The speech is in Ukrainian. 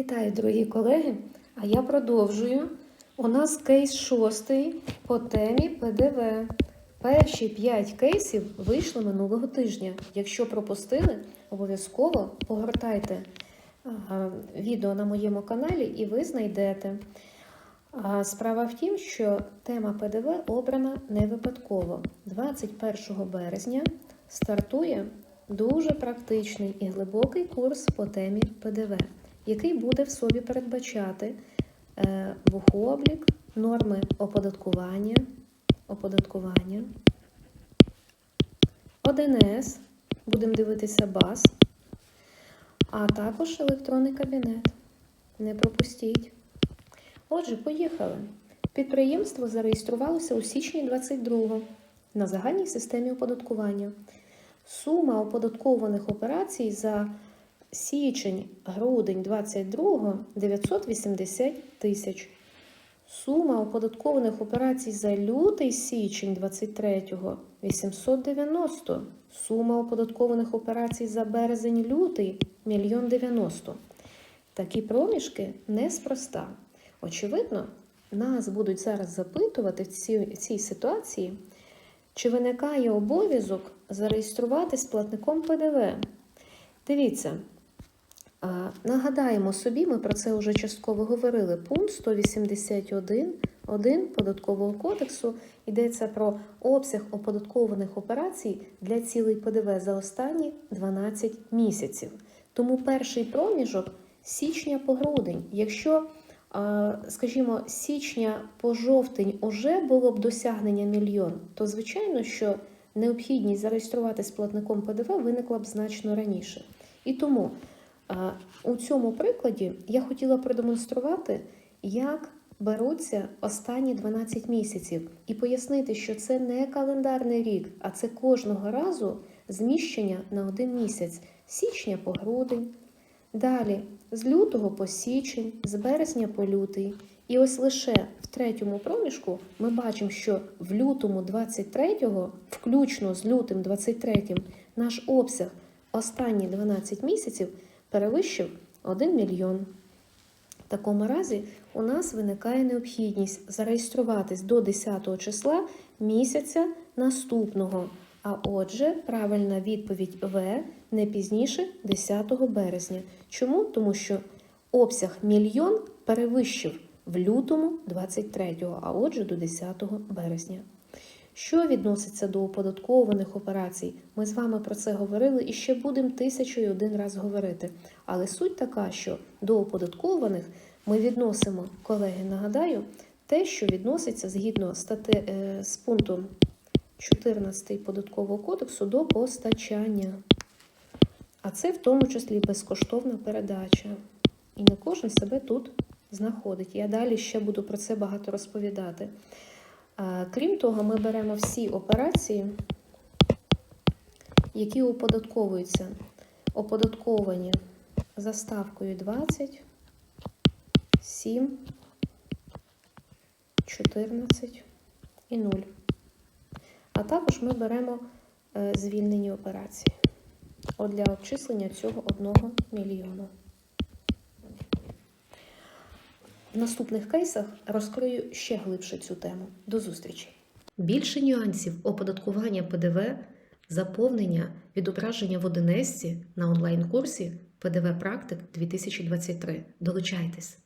Вітаю, дорогі колеги! А я продовжую. У нас кейс шостий по темі ПДВ. Перші 5 кейсів вийшли минулого тижня. Якщо пропустили, обов'язково погортайте відео на моєму каналі і ви знайдете. Справа в тім, що тема ПДВ обрана не випадково. 21 березня стартує дуже практичний і глибокий курс по темі ПДВ, який буде в собі передбачати е, бухоблік, норми оподаткування, оподаткування, 1С, будемо дивитися БАС, а також електронний кабінет. Не пропустіть. Отже, поїхали. Підприємство зареєструвалося у січні 22-го на загальній системі оподаткування. Сума оподаткованих операцій за січень-грудень 22 980 тисяч. Сума оподаткованих операцій за лютий-січень 23 890. Сума оподаткованих операцій за березень-лютий 1 90. Такі проміжки неспроста. Очевидно, нас будуть зараз запитувати в цій, цій ситуації, чи виникає обов'язок зареєструватись платником ПДВ. Дивіться, нагадаємо собі, ми про це вже частково говорили. Пункт 181.1 Податкового кодексу йдеться про обсяг оподаткованих операцій для цілей ПДВ за останні 12 місяців. Тому перший проміжок січня по грудень. Якщо скажімо, з січня по жовтень уже було б досягнення мільйон, то звичайно, що необхідність зареєструватись платником ПДВ виникла б значно раніше. І тому у цьому прикладі я хотіла продемонструвати, як беруться останні 12 місяців, і пояснити, що це не календарний рік, а це кожного разу зміщення на один місяць січня по грудень. Далі з лютого по січень, з березня по лютий. І ось лише в третьому проміжку ми бачимо, що в лютому 23-го, включно з лютим 23-м, наш обсяг останні 12 місяців перевищив 1 мільйон. В такому разі у нас виникає необхідність зареєструватись до 10 числа місяця наступного. А отже, правильна відповідь В не пізніше 10 березня. Чому? Тому що обсяг мільйон перевищив в лютому 23-го, а отже, до 10 березня. Що відноситься до оподаткованих операцій, ми з вами про це говорили і ще будемо тисячу і один раз говорити. Але суть така, що до оподаткованих ми відносимо, колеги, нагадаю, те, що відноситься згідно стати, е, з пунктом 14 податкового кодексу до постачання. А це в тому числі безкоштовна передача. І не кожен себе тут знаходить. Я далі ще буду про це багато розповідати. Крім того, ми беремо всі операції, які оподатковуються, оподатковані за ставкою 20, 7, 14 і 0. А також ми беремо е, звільнені операції для обчислення цього 1 мільйону. В наступних кейсах розкрию ще глибше цю тему. До зустрічі! Більше нюансів оподаткування ПДВ, заповнення, відображення в Одинесці на онлайн-курсі ПДВ Практик 2023. Долучайтесь!